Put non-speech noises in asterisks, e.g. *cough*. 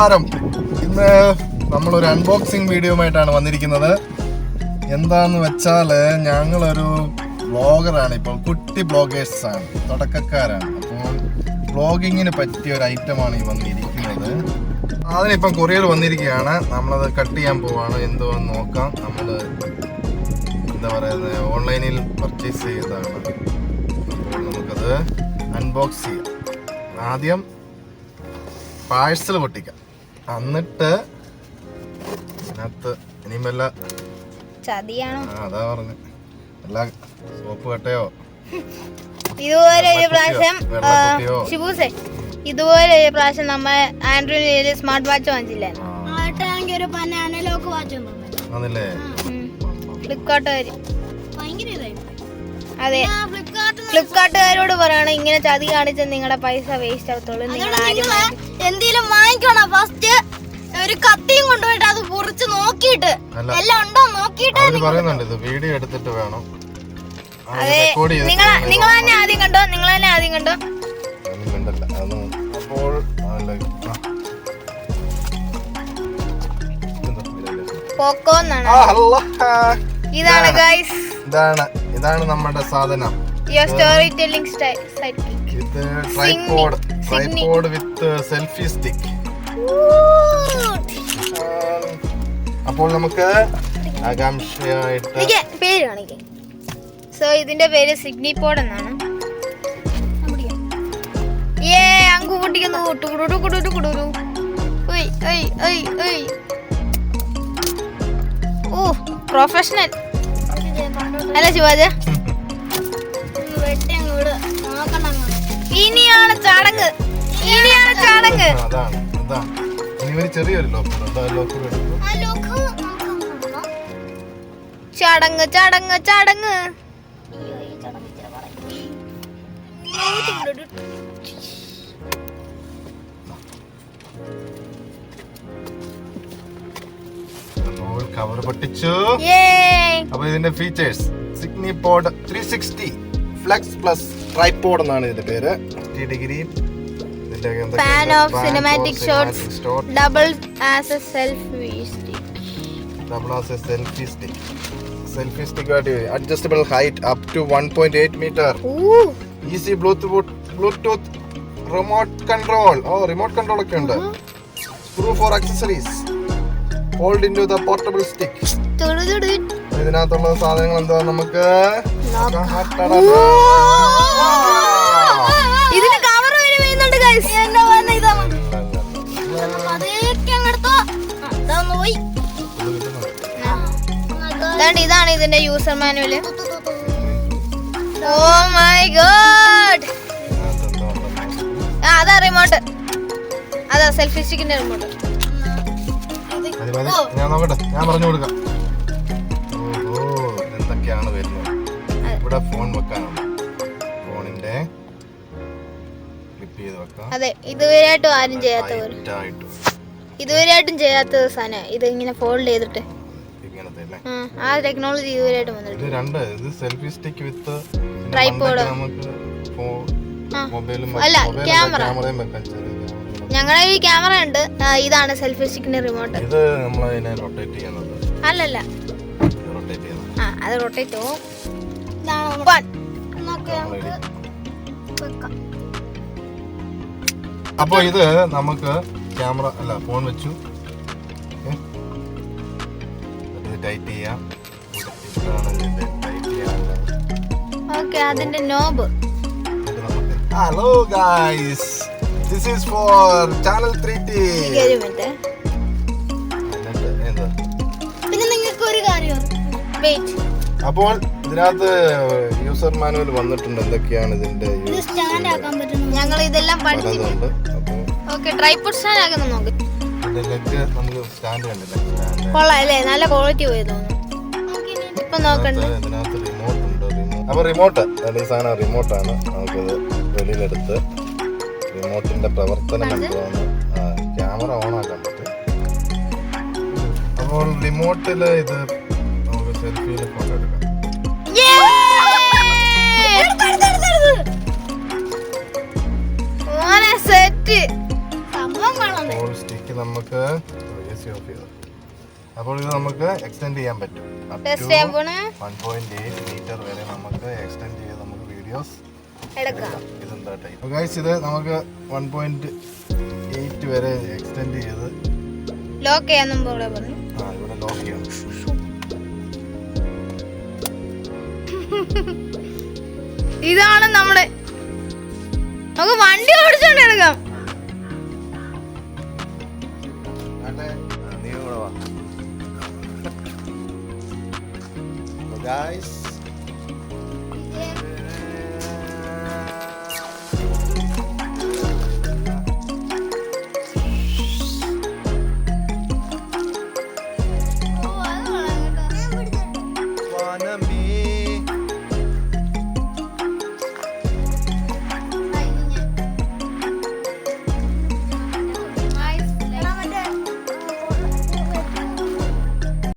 നമസ്കാരം. ഇന്ന് നമ്മളൊരു അൺബോക്സിംഗ് വീഡിയോയുമായിട്ടാണ് വന്നിരിക്കുന്നത്. എന്താന്ന് വെച്ചാൽ ഞങ്ങളൊരു ബ്ലോഗറാണ് ഇപ്പോൾ. കുട്ടി ബ്ലോഗേഴ്സ് ആണ്. തുടക്കക്കാരാണ്. അപ്പോൾ ബ്ലോഗിങ്ങിന് പറ്റിയ ഒരു ഐറ്റമാണ് ഈ വന്നിരിക്കുന്നത്. അതിനിപ്പം കൊറിയർ വന്നിരിക്കുകയാണ്. നമ്മളത് കട്ട് ചെയ്യാൻ പോവാണ്. എന്തുവെന്ന് നോക്കാം. നമ്മൾ എന്താ പറയുന്നത്? ഓൺലൈനിൽ പർച്ചേസ് ചെയ്തതാണ്. അപ്പോൾ നമുക്കത് അൺബോക്സ് ചെയ്യാം. ആദ്യം പാഴ്സൽ പൊട്ടിക്കാം. എന്നിട്ട് അതിനകത്ത് ഇനിയും വല്ല ചതിയാണോ? അതാ പറഞ്ഞു. എല്ലാ സോപ്പ് കട്ടയോ? ഇതുപോലെ ഒരു പ്രാവശ്യം ഇതുപോലെ ഒരു നമ്മൾ ആൻഡ്രോയിഡ് സ്മാർട്ട് വാച്ച് വാങ്ങിച്ചില്ലേ? ഫ്ലിപ്കാർട്ട് അതെ. ഫ്ലിപ്കാർട്ടുകാരോട് പറയണം ഇങ്ങനെ ചതി കാണിച്ച് നിങ്ങളുടെ പൈസ വേസ്റ്റ് ആവത്തുള്ളൂ എന്തെങ്കിലും വാങ്ങിക്കണോ? ഫസ്റ്റ് കത്തിയും കൊണ്ടുപോയിട്ട് അത് കുറിച്ച് നോക്കിയിട്ട്. അല്ല. എല്ലാം ഉണ്ടോ? നോക്കിയിട്ട് അവർ പറയുന്നുണ്ട് ഇത് വീഡിയോ എടുത്തിട്ട് വേണം. അതെ. റെക്കോർഡ് ചെയ്തിട്ട് നിങ്ങൾ വേണം. ഇത് നിങ്ങൾ തന്നെ ആദ്യം കണ്ടോ? നിങ്ങൾ തന്നെ ആദ്യം കണ്ടോ? അതൊന്നും അപ്പോൾ അല്ല, ആ. ഇതെന്താ? ഇതിലല്ലേ? പോക്കോ എന്നാണ് ആ, അല്ലാ. ഇതാണ് ഗൈസ് ഇതാണ്. ഇതാണ് നമ്മുടെ സാധനം. യുവർ സ്റ്റോറി ടെല്ലിംഗ് സൈറ്റ് ഇത് tripod tripod with selfie stick അപ്പോൾ നമുക്ക് ആകാംക്ഷയായിട്ട് എനിക്ക് പേര് കാണിക്കേ. സോ ഇതിന്റെ പേര് സിഗ്നിപോഡ് എന്നാണ്. ഏ അങ്കു പൊട്ടിക്കുന്നു. ടുകുടുടു കുടുടു കുടുരു ഓ പ്രൊഫഷണൽ അല്ല ശിവാജ. ഇനിയാണ് ചടങ്ങ്. ഇനിയാണ് ചടങ്ങ്. ആ, അതാണ് അതാണ്. ഇനി ചെറിയൊരു ലോക്കർ ഉണ്ട്. ആ ലോക്കർ എടുത്തു. ചടങ്ങ് ചടങ്ങ് ചടങ്ങ്. അപ്പോൾ കവർ പൊട്ടിച്ചു. അപ്പൊ ഇതിന്റെ ഫീച്ചേഴ്സ് സിഗ്നി pod three sixty flex plus tripod എന്നാണ് ഇതിന്റെ പേര്. Degree pan of cinematic shots double as a self double as a selfie stick selfie stick ആയിട്ട് adjustable height up to one point eight metre easy bluetooth bluetooth remote control oh remote control ഒക്കെ ഉണ്ട്. Screw for accessories hold in to the portable stick ഇതിനകത്തുള്ള സാധനങ്ങൾ എന്താ നമുക്ക്? ഇതാണ് ഇതിന്റെ user manual oh my god? ആ അതാ റിമോട്ട് അതാ സെൽഫി സ്റ്റിക്കിന്റെ റിമോട്ട്. ഞാൻ നോക്കട്ടെ. ഞാൻ പറഞ്ഞു കൊടുക്കാം. ഓഹോ എന്തൊക്കെയാണ് വരുന്നത്? ഇവിടെ ഫോൺ വെക്കാനുണ്ട്. ഫോണിന്റെ ക്ലിപ്പ് ചെയ്ത് വെക്കാം. അതെ ഇതുവരെയായിട്ടും ആരും ചെയ്യാത്ത ഇതുവരെയായിട്ടും ചെയ്യാത്ത സാധനം ഇത് ഇങ്ങനെ ഫോൾഡ് ചെയ്തിട്ട്. ആ, ടെക്നോളജി ഇതുവരെയായിട്ടും വന്നിട്ട് ഇത് രണ്ട് ഇത് സെൽഫി സ്റ്റിക്ക് വിത്ത് ട്രൈപോഡ് നമുക്ക്. മൊബൈലും അല്ല, ക്യാമറ ക്യാമറയും വെക്കാൻ ചെറിയ camera. ഞങ്ങളുടെ ഈ ക്യാമറ ഉണ്ട്. ആ, ഇതാണ് സെൽഫി സ്റ്റിക്കിന്റെ റിമോട്ട് ഇത് നമ്മൾ അതിനെ റൊട്ടേറ്റ് ചെയ്യുന്നത്. അല്ലല്ല. റൊട്ടേറ്റ് ചെയ്യുന്നത്. ആ അത് റൊട്ടേറ്റ് പോവും ഇതാണ്. എന്നൊക്കെ നമുക്ക് വെക്കാം. അപ്പൊ ഇത് നമുക്ക് ക്യാമറ അല്ല ഫോൺ വെച്ചു. ടൈറ്റ് ചെയ്യാം ഓക്കെ അതിന്റെ knob hello guys this is for channel three T പിന്നെ നിങ്ങൾക്ക് ഒരു കാര്യം. വെയിറ്റ് അപ്പോൾ ഇതിനകത്ത് യൂസർ മാനുവൽ വന്നിട്ടുണ്ട്. എന്തൊക്കെയാണ് ഇതിന്റെ ഞങ്ങൾ ഇതെല്ലാം പഠിച്ചിട്ടുണ്ട്. ഓക്കെ ട്രൈപോഡ് സ്റ്റാൻഡ് ആക്കുന്ന നോക്ക്. ലെഗ് നമുക്ക് സ്റ്റാൻഡ് കണ്ടില്ല? നല്ല ക്വാളിറ്റി ഇപ്പൊ നോക്കണ്ട? ഇതിനകത്ത് റിമോട്ട് ഉണ്ട് റിമോട്ട് അപ്പൊ റിമോട്ട് ഈ സാധനം റിമോട്ടാണ് നമുക്കിത് വെളിയിലെടുത്ത് റിമോട്ടിന്റെ പ്രവർത്തനം എന്താണ് ക്യാമറ ഓൺ ആക്കാൻ പറ്റും. അപ്പോൾ റിമോട്ടിൽ ഇത് നമുക്ക് സെൽഫിയിൽ ഫോട്ടോ എടുക്കാം. നമുക്ക് എ സി ഓഫ് ചെയ്തു അപ്പോൾ ഇത് നമുക്ക് എക്സ്റ്റെൻഡ് ചെയ്യാൻ പറ്റും. വൺ പോയിന്റ് എയ്റ്റ് മീറ്റർ വരെ നമുക്ക് എക്സ്റ്റെൻഡ് ചെയ്ത് നമുക്ക് വീഡിയോസ് ഇതെന്താ ടൈപ്പ് ഗൈസ് ഇത് നമുക്ക് വൺ പോയിന്റ് എയ്റ്റ് വരെ എക്സ്റ്റെൻഡ് ചെയ്ത് ലോക്ക് ചെയ്യാൻ ആ ഇവിടെ ലോക്ക് ചെയ്യാം ഇതാണ് നമ്മുടെ നമുക്ക് വണ്ടി ഓടിച്ചോണ്ട് എടുക്കാം. ആട്ടെ, *laughs* ആ, നീ കൂടെ വാ ഗൈസ്